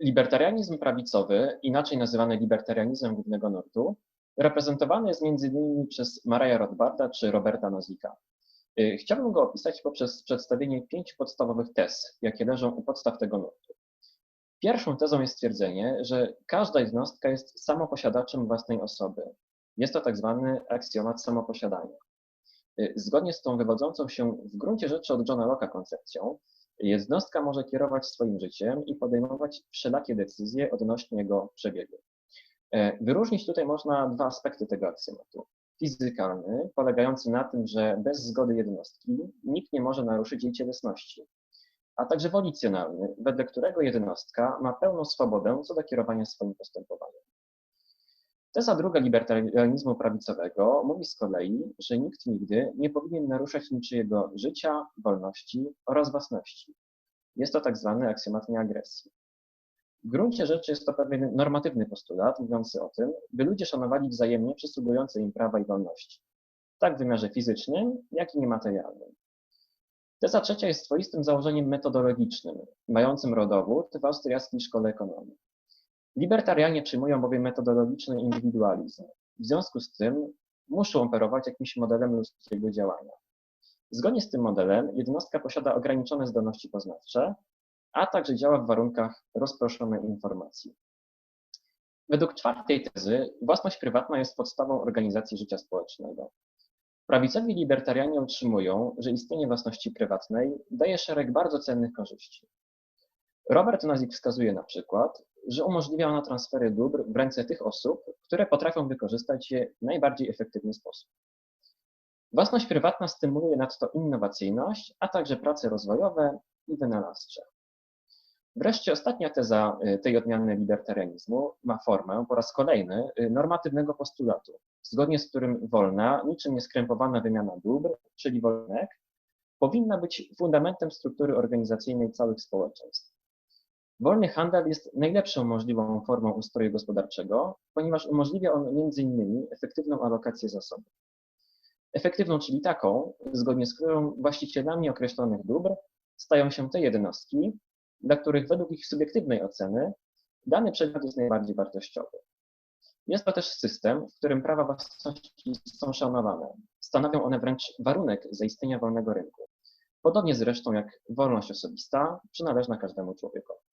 Libertarianizm prawicowy, inaczej nazywany libertarianizmem głównego nurtu, reprezentowany jest m.in. przez Maraya Rothbarda czy Roberta Nozika. Y, chciałbym go opisać poprzez przedstawienie pięciu podstawowych tez, jakie leżą u podstaw tego nurtu. Pierwszą tezą jest stwierdzenie, że każda jednostka jest samoposiadaczem własnej osoby. Jest to tak zwany aksjomat samoposiadania. Y, zgodnie z tą wywodzącą się w gruncie rzeczy od Johna Locke'a koncepcją, jednostka może kierować swoim życiem i podejmować wszelakie decyzje odnośnie jego przebiegu. E, wyróżnić tutaj można dwa aspekty tego aksjomatu. Fizykalny, polegający na tym, że bez zgody jednostki nikt nie może naruszyć jej cielesności, a także wolicjonalny, wedle którego jednostka ma pełną swobodę co do kierowania swoim postępowaniem. Teza druga libertarianizmu prawicowego mówi z kolei, że nikt nigdy nie powinien naruszać niczyjego życia, wolności oraz własności. Jest to tak zwany aksjomat nieagresji. W gruncie rzeczy jest to pewien normatywny postulat mówiący o tym, by ludzie szanowali wzajemnie przysługujące im prawa i wolności, tak w wymiarze fizycznym, jak i niematerialnym. Teza trzecia jest swoistym założeniem metodologicznym, mającym rodowód w austriackiej szkole ekonomii. Libertarianie przyjmują bowiem metodologiczny indywidualizm. W związku z tym muszą operować jakimś modelem ludzkiego działania. Zgodnie z tym modelem jednostka posiada ograniczone zdolności poznawcze, a także działa w warunkach rozproszonej informacji. Według czwartej tezy własność prywatna jest podstawą organizacji życia społecznego. Prawicowi libertarianie utrzymują, że istnienie własności prywatnej daje szereg bardzo cennych korzyści. Robert Nozick wskazuje na przykład, że umożliwia ona transfery dóbr w ręce tych osób, które potrafią wykorzystać je w najbardziej efektywny sposób. Własność prywatna stymuluje nadto innowacyjność, a także prace rozwojowe i wynalazcze. Wreszcie ostatnia teza y, tej odmiany libertarianizmu ma formę po raz kolejny y, normatywnego postulatu, zgodnie z którym wolna, niczym nieskrępowana wymiana dóbr, czyli wolnek, powinna być fundamentem struktury organizacyjnej całych społeczeństw. Wolny handel jest najlepszą możliwą formą ustroju gospodarczego, ponieważ umożliwia on m.in. efektywną alokację zasobów. Efektywną, czyli taką, zgodnie z którą właścicielami określonych dóbr stają się te jednostki, dla których według ich subiektywnej oceny dany przedmiot jest najbardziej wartościowy. Jest to też system, w którym prawa własności są szanowane. Stanowią one wręcz warunek zaistnienia wolnego rynku. Podobnie zresztą jak wolność osobista przynależna każdemu człowiekowi.